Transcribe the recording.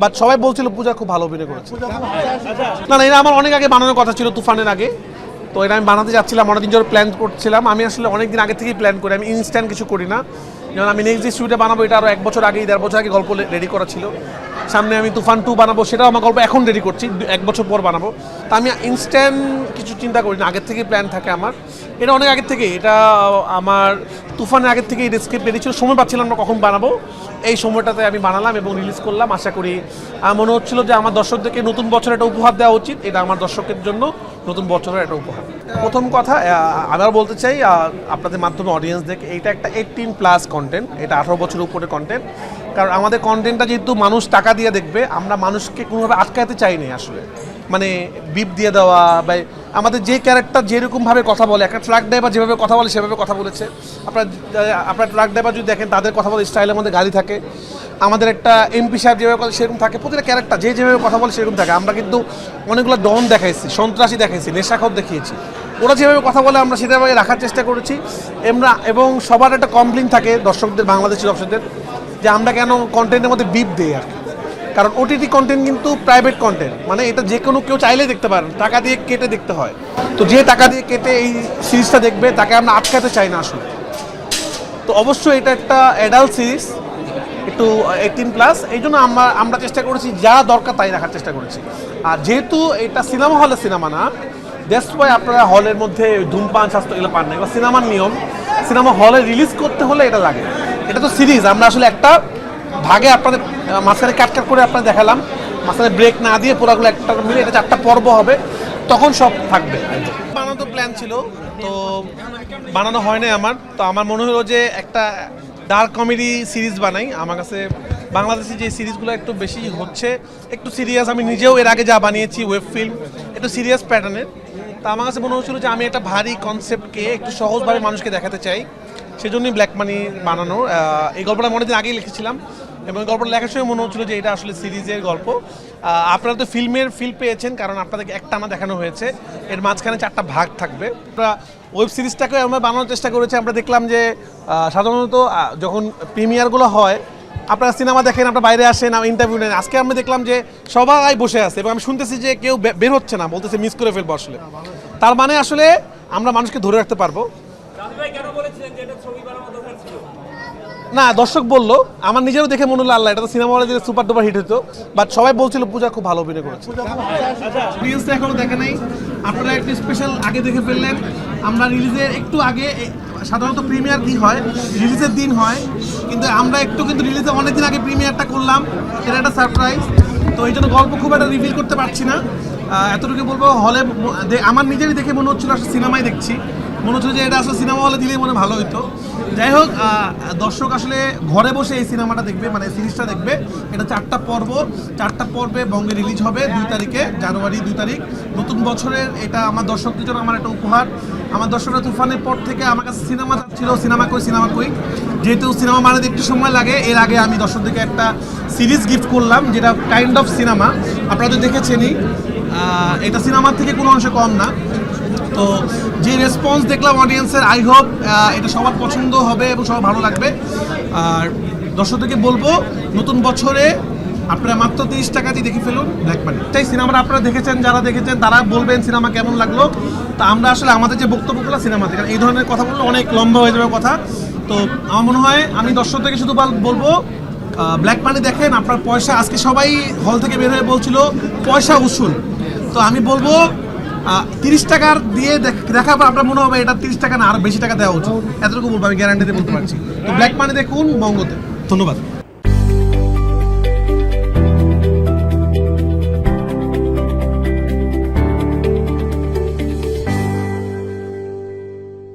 But সবাই বলছিল পূজা খুব ভালো অভিনয় করেছে। না না এটা আমার অনেক আগে বানানোর কথা ছিল, তুফানের আগে। তো এটা আমি বানাতে যাচ্ছিলাম, অনেকদিন ধরে প্ল্যান করছিলাম। আমি আসলে অনেক দিন আগে থেকেই প্ল্যান করি, আমি ইনস্ট্যান্ট কিছু করি না। যেমন আমি নেক্সট যে স্টুডিও বানাবো, এটা আরও এক বছর আগে দেড় বছর আগে গল্প রেডি করা ছিল। সামনে আমি তুফান টু বানাবো, সেটাও আমার গল্প এখন রেডি করছি এক বছর পর বানাবো। তা আমি ইনস্ট্যান্ট কিছু চিন্তা করি না আগের থেকেই প্ল্যান থাকে আমার। এটা অনেক আগের থেকে, এটা আমার তুফানের আগের থেকে এটা স্ক্রিপ্ট রেডি ছিল সময় পাচ্ছিলাম না কখন বানাবো। এই সময়টাতে আমি বানালাম এবং রিলিজ করলাম। আশা করি আমার মনে হচ্ছিল যে আমার দর্শকদেরকে নতুন বছর একটা উপহার দেওয়া উচিত। এটা আমার দর্শকের জন্য নতুন বছরের একটা উপহার। প্রথম কথা আবার বলতে চাই আপনাদের মাধ্যমে অডিয়েন্স দেখে, এইটা একটা এইটিন প্লাস কন্টেন্ট এটা আঠারো বছর উপরে কন্টেন্ট কারণ আমাদের কন্টেন্টটা যেহেতু মানুষ টাকা দিয়ে দেখবে, আমরা মানুষকে কোনোভাবে আটকাতে চাইনি আসলে। মানে বিপ দিয়ে দেওয়া বা আমাদের যে ক্যারেক্টার যেরকমভাবে কথা বলে, একটা ট্রাক ড্রাইভার যেভাবে কথা বলে, সেভাবে কথা বলেছে। আপনার আপনার ট্রাক ড্রাইভার যদি দেখেন, তাদের কথা বলে স্টাইলের মধ্যে গাড়ি থাকে। আমাদের একটা এমপি সাহেব যেভাবে কথা সেরকম থাকে। প্রতিটা ক্যারেক্টার যে যেভাবে কথা বলে, সেরকম থাকে। আমরা কিন্তু অনেকগুলো ডন দেখাইছি, সন্ত্রাসী দেখাইছি, নেশাখর দেখিয়েছি। ওরা যেভাবে কথা বলে, আমরা সেভাবে রাখার চেষ্টা করেছি। আমরা, এবং সবার একটা কমপ্লেন থাকে দর্শকদের বাংলাদেশি দর্শকদের, যে আমরা কেন কন্টেন্টের মধ্যে বিপ দিই আর কি। কারণ ওটিটি কন্টেন্ট কিন্তু প্রাইভেট কন্টেন্ট মানে এটা যে কোনো কেউ চাইলে দেখতে পারেন, টাকা দিয়ে কেটে দেখতে হয়। তো যে টাকা দিয়ে কেটে এই সিরিজটা দেখবে, তাকে আমরা আটকাতে চাই না আসলে। তো অবশ্যই এটা একটা অ্যাডাল্ট সিরিজ একটু এইটিন প্লাস এই জন্য আমরা আমরা চেষ্টা করেছি, যা দরকার তাই রাখার চেষ্টা করেছি। আর যেহেতু এটা সিনেমা হলের সিনেমা না দ্যাটস ওয়াই আপনারা হলের মধ্যে ধূমপান, স্বাস্থ্য এগুলো পান না। এগুলো সিনেমার নিয়ম। সিনেমা হলে রিলিজ করতে হলে এটা লাগে। এটা তো সিরিজ আমরা আসলে একটা ভাগে আপনাদের মাঝখানে কাট কাট করে আপনাদের দেখালাম। মাঝখানে ব্রেক না দিয়ে পুরাগুলো একটা মিলে, এটা চারটা পর্ব হবে। তখন সব থাকবে। বানানো তো প্ল্যান ছিল, তো বানানো হয় নাই আমার। তো আমার মনে হলো যে একটা ডার্ক কমেডি সিরিজ বানাই। আমার কাছে বাংলাদেশি যে সিরিজগুলো একটু বেশি হচ্ছে, একটু সিরিয়াস আমি নিজেও এর আগে যা বানিয়েছি ওয়েব ফিল্ম একটু সিরিয়াস প্যাটার্নের তা আমার কাছে মনে হচ্ছিল যে আমি একটা ভারী কনসেপ্টকে একটু সহজভাবে মানুষকে দেখাতে চাই। সেজন্যই ব্ল্যাক মানি বানানোর এই গল্পটা আমি অনেকদিন আগেই লিখেছিলাম এবং গল্পটা লেখার সময় মনে হচ্ছিল যে এটা আসলে সিরিজের গল্প। আপনারা তো ফিল্মের ফিল পেয়েছেন, কারণ আপনাদেরকে একটা আমার দেখানো হয়েছে। এর মাঝখানে চারটা ভাগ থাকবে। আমরা ওয়েব সিরিজটাকে আমরা বানানোর চেষ্টা করেছি। আমরা দেখলাম যে সাধারণত যখন প্রিমিয়ারগুলো হয়, আপনারা সিনেমা দেখেন, আপনারা বাইরে আসেন ইন্টারভিউ নেন। আজকে আমরা দেখলাম যে সবাই বসে আছে এবং আমি শুনতেছি যে কেউ বের হচ্ছে না, বলতেছে মিস করে ফেলব আসলে। তার মানে আসলে আমরা মানুষকে ধরে রাখতে পারব। না দর্শক বলল আমার নিজেরও দেখে মনে হলো আল্লাহ এটা তো সিনেমা হলে দিলে সুপার ডুপার হিট হতো। বাট সবাই বলছিল পূজা খুব ভালো অভিনয় করেছে। অডিয়েন্সটা এখনও দেখে নাই। আপনারা একটু স্পেশাল আগে দেখে ফেললেন। আমরা রিলিজের একটু আগে সাধারণত প্রিমিয়ার কি হয় রিলিজের দিন হয়। কিন্তু আমরা একটু কিন্তু রিলিজে অনেকদিন আগে প্রিমিয়ারটা করলাম। এটা একটা সারপ্রাইজ তো এই জন্য গল্প খুব একটা রিভিল করতে পারছি না। এতটুকু বলব হলে আমার নিজেরই দেখে মনে হচ্ছিল আসলে সিনেমাই দেখছি। মনে হচ্ছিল যে এটা আসলে সিনেমা হলে দিলেই মনে ভালো হতো যাই হোক দর্শক আসলে ঘরে বসে এই সিনেমাটা দেখবে মানে সিরিজটা দেখবে। এটা চারটা পর্ব, চারটা পর্বে বঙ্গে রিলিজ হবে দুই তারিখে, জানুয়ারি দুই তারিখ। নতুন বছরের এটা আমার দর্শকদের জন্য আমার একটা উপহার। আমার দর্শকরা তুফানের পর থেকে আমার কাছে সিনেমা ছিল সিনেমা কই সিনেমা কই। যেহেতু সিনেমা মানে একটু সময় লাগে, এর আগে আমি দর্শকদেরকে একটা সিরিজ গিফট করলাম, যেটা কাইন্ড অফ সিনেমা আপনারা তো দেখেছেনই। এটা সিনেমার থেকে কোনো অংশে কম না। তো যে রেসপন্স দেখলাম অডিয়েন্সের আই হোপ এটা সবার পছন্দ হবে এবং সবার ভালো লাগবে। আর দর্শকদেরকে বলব, নতুন বছরে আপনারা মাত্র তিরিশ টাকা দিয়ে দেখে ফেলুন ব্ল্যাক মানি তাই সিনেমাটা আপনারা দেখেছেন, যারা দেখেছেন, তারা বলবেন সিনেমা কেমন লাগল। তা আমরা আসলে আমাদের যে বক্তব্যগুলো সিনেমাতে কারণ এই ধরনের কথা বললে অনেক লম্বা হয়ে যাবে কথা। তো আমার মনে হয়, আমি দর্শকদেরকে শুধু বল- বলব ব্ল্যাক মানি দেখেন, আপনার পয়সা, আজকে সবাই হল থেকে বের হয়ে বলছিল, পয়সা উসুল। তো আমি বলব তিরিশ টাকার দিয়ে দেখাবো, আপনার মনে হবে এটা তিরিশ টাকা না, আর বেশি টাকা দেওয়া উচিত। এতটুকু বলব, আমি গ্যারান্টিতে বলতে পারছি। তো ব্ল্যাক মানি দেখুন বঙ্গতে ধন্যবাদ।